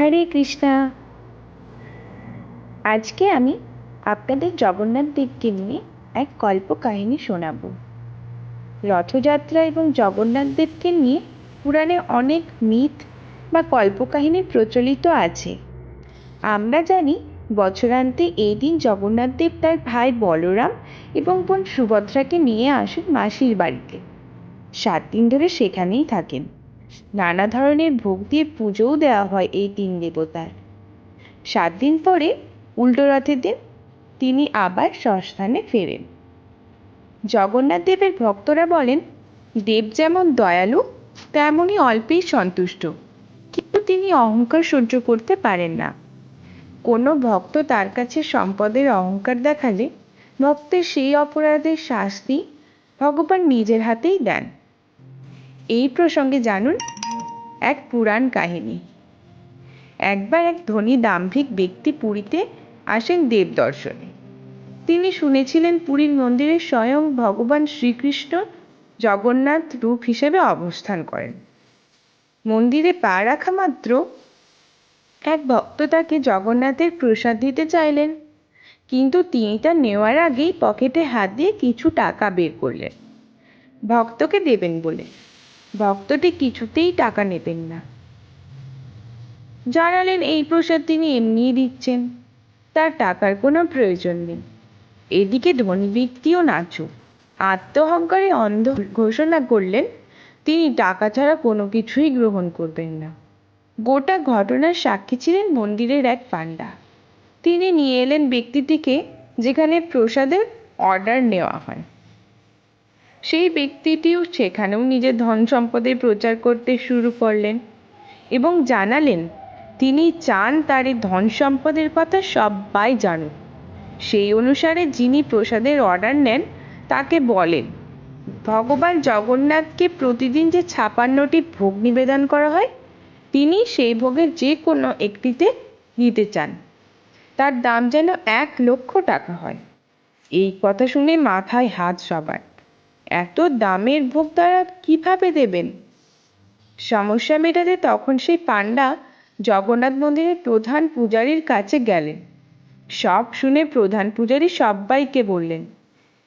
হরে কৃষ্ণা। আজকে আমি আপনাদের জগন্নাথ দেবকে নিয়ে এক কল্পকাহিনী শোনাবো। রথযাত্রা এবং জগন্নাথ দেবকে নিয়ে পুরাণে অনেক মিথ বা কল্পকাহিনী প্রচলিত আছে। আমরা জানি বছরান্তে এই দিন জগন্নাথ দেব তার ভাই বলরাম এবং বোন সুভদ্রাকে নিয়ে আসেন মাসির বাড়িতে। সাত দিন ধরে সেখানেই থাকেন। নানা ধরনের ভোগ দিয়ে পুজোও দেওয়া হয় এই তিন দেবতার। সাত দিন পরে, উল্টো রথের দিন, তিনি আবার স্বস্থানে ফেরেন। জগন্নাথ দেবের ভক্তরা বলেন, দেব যেমন দয়ালু তেমনই অল্পেই সন্তুষ্ট। কিন্তু তিনি অহংকার সহ্য করতে পারেন না। কোনো ভক্ত তার কাছে সম্পদের অহংকার দেখালে, ভক্তের সেই অপরাধের শাস্তি ভগবান নিজের হাতেই দেন। এই প্রসঙ্গে জানুন এক পুরাণ কাহিনী। একবার এক ধনী দাম্ভিক ব্যক্তি পুরীতে আসেন দেব দর্শনে। তিনি শুনেছিলেন পুরীর মন্দিরে স্বয়ং ভগবান শ্রীকৃষ্ণ জগন্নাথ রূপ হিসেবে অবস্থান করেন। মন্দিরে পা রাখা মাত্র এক ভক্ত তাকে জগন্নাথের প্রসাদ দিতে চাইলেন। কিন্তু তিনি তা নেওয়ার আগেই পকেটে হাত দিয়ে কিছু টাকা বের করলেন। ভক্তকে দেবেন বলে ভক্তটি কিছুতেই টাকা নেবেন না। জানালেন, এই প্রসাদ তিনি এমনিই দিচ্ছেন। তার টাকার কোনো প্রয়োজন নেই। এদিকে ধনী ব্যক্তিও নাচুক। আত্মহংকারে অন্ধ ঘোষণা করলেন, তিনি টাকা ছাড়া কোনো কিছুই গ্রহণ করবেন না। গোটা ঘটনার সাক্ষী ছিলেন মন্দিরের এক পান্ডা তিনি নিয়ে এলেন ব্যক্তিটিকে যেখানে প্রসাদের অর্ডার নেওয়া হয়। সেই ব্যক্তিটিও সেখানেও নিজের ধন সম্পদের প্রচার করতে শুরু করলেন এবং জানালেন, তিনি চান তার এই ধন সম্পদের কথা সবাই জানুক। সেই অনুসারে যিনি প্রসাদের অর্ডার নেন, তাকে বলেন, ভগবান জগন্নাথকে প্রতিদিন যে ছাপান্নটি ভোগ নিবেদন করা হয়, তিনি সেই ভোগের যে কোনো একটিতে নিতে চান। তার দাম যেন এক লক্ষ টাকা হয়। এই কথা শুনে মাথায় হাত সবার। এত দামের ভোগ তারা কীভাবে দেবেন? সমস্যা মেটাতে তখন সেই পাণ্ডা জগন্নাথ মন্দিরের প্রধান পূজারীর কাছে গেলেন। সব শুনে প্রধান পূজারী সবাইকে বললেন,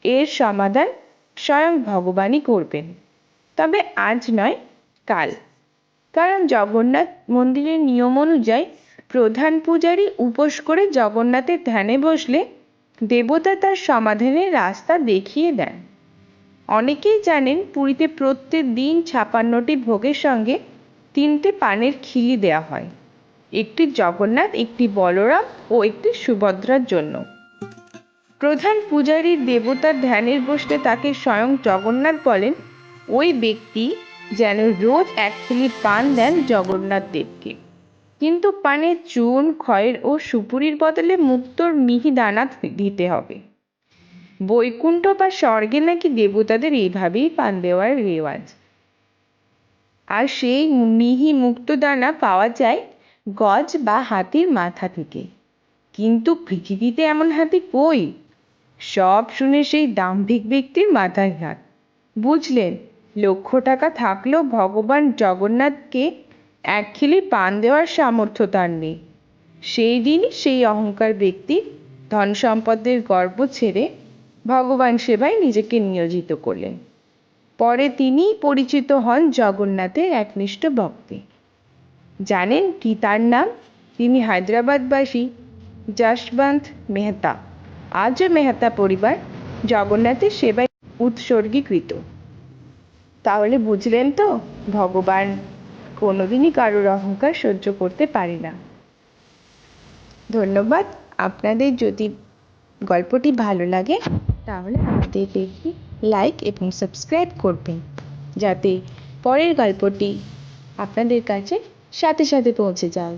এর সমাধান স্বয়ং ভগবানই করবেন। তবে আজ নয়, কাল। কারণ জগন্নাথ মন্দিরের নিয়ম অনুযায়ী প্রধান পূজারী উপোস করে জগন্নাথের ধ্যানে বসলে দেবতা তার সমাধানের রাস্তা দেখিয়ে দেন। অনেকেই জানেন পুরীতে প্রত্যেক দিন ছাপান্নটি ভোগের সঙ্গে তিনটে পানের খিলি দেওয়া হয়। একটি জগন্নাথ, একটি বলরাম ও একটি সুভদ্রার জন্য। প্রধান পূজারীর দেবতার ধ্যানের বসলে তাকে স্বয়ং জগন্নাথ বলেন, ওই ব্যক্তি যেন রোজ এক খিলি পান দেন জগন্নাথ দেবকে। কিন্তু পানে চুন, খয়ের ও সুপুরির বদলে মুক্তোর মিহি দানা দিতে হবে। বৈকুণ্ঠ বা স্বর্গে নাকি দেবতাদের এইভাবেই পান দেওয়ার রেওয়াজ। আর সেই মিহি মুক্ত দানা পাওয়া যায় গজ বা হাতির মাথা থেকে। কিন্তু পৃথিবীতে এমন হাতি কই? সব শুনে সেই দাম্ভিক ব্যক্তির মাথায় হাত বুঝলেন, লক্ষ টাকা থাকলেও ভগবান জগন্নাথকে এক খিলি পান দেওয়ার সামর্থ্য তার নেই। সেই দিনই সেই অহংকার ব্যক্তি ধন সম্পদের গর্ব ছেড়ে ভগবান সেবায় নিজেকে নিয়োজিত করলেন। পরে তিনিই পরিচিত হন জগন্নাথের একনিষ্ঠ ভক্তি। জানেন কি তার নাম? তিনি হায়দ্রাবাদবাসী, যশবন্ত মেহতা। আজও মেহতা পরিবার জগন্নাথের সেবায় উৎসর্গীকৃত। তাহলে বুঝলেন তো, ভগবান কোনোদিনই কারোর অহংকার সহ্য করতে পারে না। ধন্যবাদ, আপনাদের যদি গল্পটি ভালো লাগে তাহলে আমাদের একটি লাইক এবং সাবস্ক্রাইব করবেন। যাতে পরের গল্পটি আপনাদের কাছে সাথে সাথে পৌঁছে যায়।